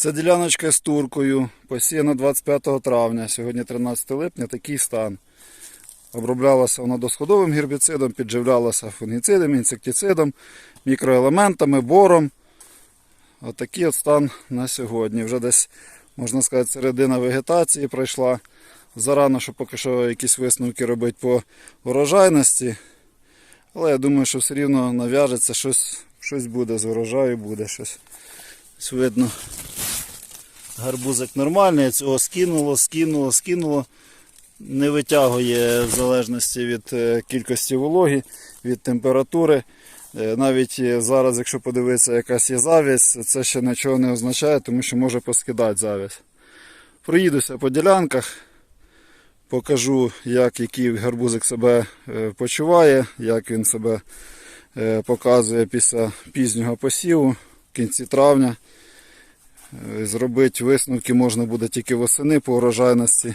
Це діляночка з туркою, посіяна 25 травня, сьогодні 13 липня, такий стан. Оброблялася вона досходовим гербіцидом, підживлялася фунгіцидом, інсектицидом, мікроелементами, бором. Отакий от стан на сьогодні. Вже десь, можна сказати, середина вегетації пройшла. Зарано, щоб поки що якісь висновки робити по урожайності. Але я думаю, що все рівно нав'яжеться, щось, щось буде з урожаю, буде щось. Ось видно. Гарбузик нормальний, цього скинуло, скинуло, скинуло. Не витягує в залежності від е, кількості вологи, від температури. Е, Навіть е, зараз, якщо подивитися, якась є завість, це ще нічого не означає, тому що може поскидати завість. Проїдуся по ділянках, покажу, як який гарбузик себе почуває, як він себе показує після пізнього посіву в кінці травня. Е, Зробити висновки можна буде тільки восени по урожайності.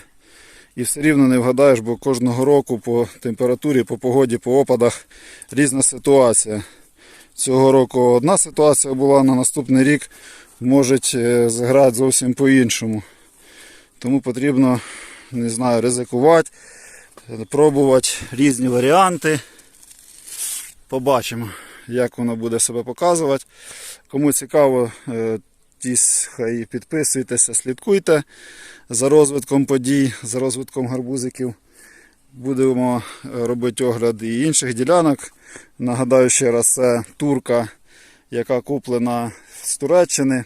І все рівно не вгадаєш, бо кожного року по температурі, по погоді, по опадах різна ситуація. Цього року одна ситуація була, на наступний рік може зіграти зовсім по-іншому. Тому потрібно, не знаю, ризикувати, пробувати різні варіанти. Побачимо, як воно буде себе показувати. Кому цікаво, е, хай підписуйтеся, слідкуйте за розвитком подій, за розвитком гарбузиків. Будемо е, робити огляд і інших ділянок. Нагадаю ще раз, це турка, яка куплена з Туреччини.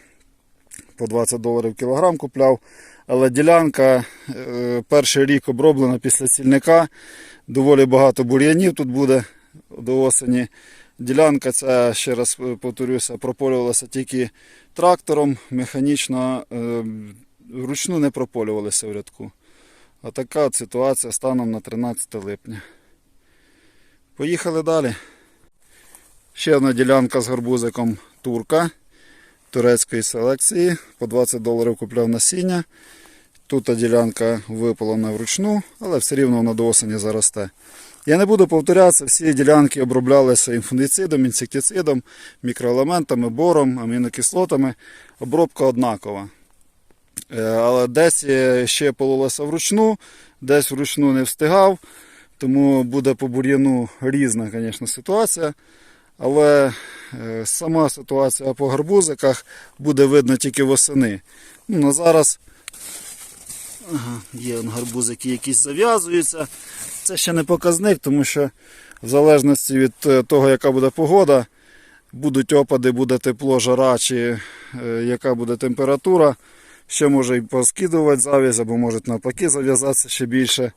По 20 доларів кілограм купляв. Але ділянка е, перший рік оброблена після сільника. Доволі багато бур'янів тут буде до осені. Ділянка ця, ще раз повторюся, прополювалася тільки трактором, механічно, е, вручну не прополювалися в рядку. А така ситуація станом на 13 липня. Поїхали далі. Ще одна ділянка з гарбузиком турка турецької селекції. По 20 доларів купляв насіння. Тут ділянка випалена вручну, але все рівно вона до осені заросте. Я не буду повторятися, всі ділянки оброблялися інфунгіцидом, інсектицидом, мікроелементами, бором, амінокислотами. Обробка однакова. Е, Але десь е, ще пололося вручну, десь вручну не встигав, тому буде по бур'яну різна, звісно, ситуація. Але е, сама ситуація по гарбузиках буде видно тільки восени. Ну, зараз ага, є гарбузики якісь зав'язуються. Це ще не показник, тому що в залежності від е, того, яка буде погода, будуть опади, буде тепло, жара чи е, яка буде температура. Ще може і поскидувати зав'язь, або може навпаки зав'язатися ще більше.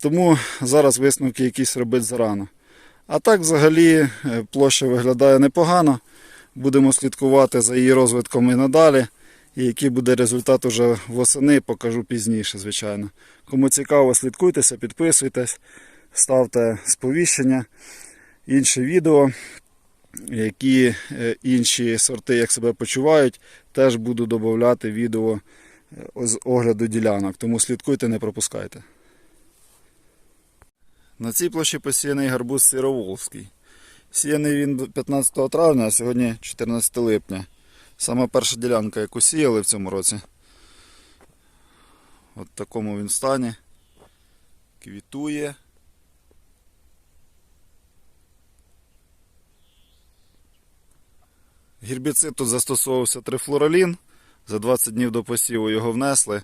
Тому зараз висновки якісь робити зарано. А так взагалі е, площа виглядає непогано. Будемо слідкувати за її розвитком і надалі. І який буде результат уже восени, покажу пізніше, звичайно. Кому цікаво, слідкуйтеся, підписуйтесь, ставте сповіщення, інше відео, які е, інші сорти як себе почувають, теж буду додати відео е, з огляду ділянок. Тому слідкуйте, не пропускайте. На цій площі посіяний гарбуз сіроволзький. Сіяний він 15 травня, а сьогодні 14 липня. Саме перша ділянка, яку сіяли в цьому році. От в такому він стані. Квітує. Гербіцид тут застосовувався трифлоралін. За 20 днів до посіву його внесли,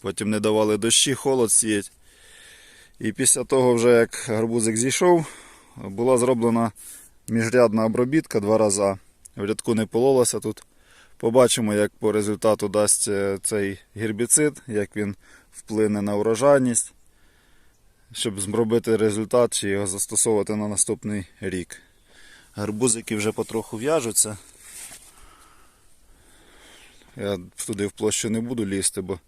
потім не давали дощі, холод сіять. І після того, вже як гарбузик зійшов, була зроблена міжрядна обробітка два рази. В рядку не пололося тут. Побачимо, як по результату дасть цей гербіцид, як він вплине на урожайність, щоб зробити результат чи його застосовувати на наступний рік. Гарбузики вже потроху в'яжуться. Я туди в площу не буду лізти, бо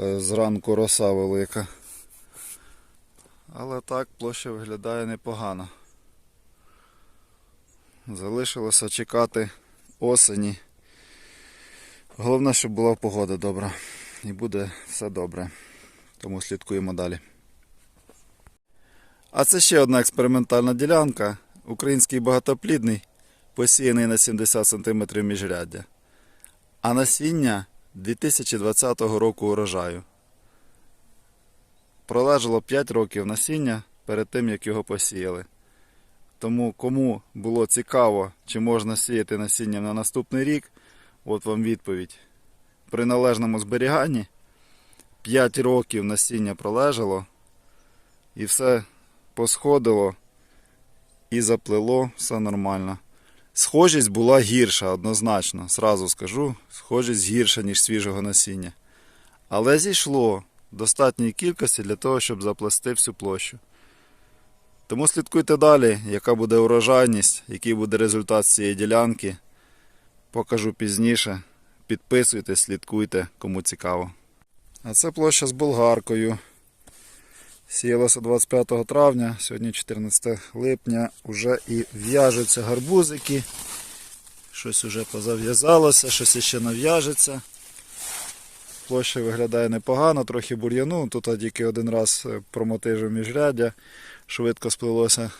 е, зранку роса велика. Але так площа виглядає непогано. Залишилося чекати осені. Головне, щоб була погода добра. І буде все добре. Тому слідкуємо далі. А це ще одна експериментальна ділянка. Український багатоплідний, посіяний на 70 см міжряддя. А насіння 2020 року урожаю. Пролежало 5 років насіння перед тим, як його посіяли. Тому кому було цікаво, чи можна сіяти насіння на наступний рік, от вам відповідь. При належному зберіганні 5 років насіння пролежало і все посходило і заплило, все нормально. Схожість була гірша, однозначно, сразу скажу. Схожість гірша, ніж свіжого насіння. Але зійшло достатньої кількості для того, щоб заплести всю площу. Тому слідкуйте далі, яка буде урожайність, який буде результат з цієї ділянки. Покажу пізніше. Підписуйтесь, слідкуйте, кому цікаво. А це площа з болгаркою. Сіялося 25 травня, сьогодні 14 липня, вже і в'яжуться гарбузики. Щось уже позав'язалося, щось іще нав'яжеться. Площа виглядає непогано, трохи бур'яну. Тут тільки один раз е, промотижив міжряддя, швидко сплилося,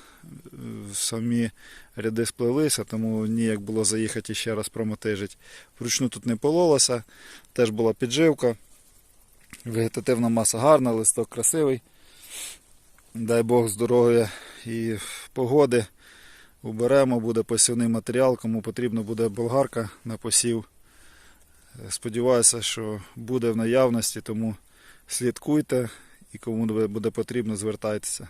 самі ряди сплилися, тому ніяк було заїхати ще раз промотижити. Вручну тут не пололося, теж була підживка. Вегетативна маса гарна, листок красивий. Дай Бог здоров'я і погоди. Уберемо, буде посівний матеріал, кому потрібно буде болгарка на посів. Сподіваюся, що буде в наявності, тому слідкуйте і кому буде потрібно, звертайтеся.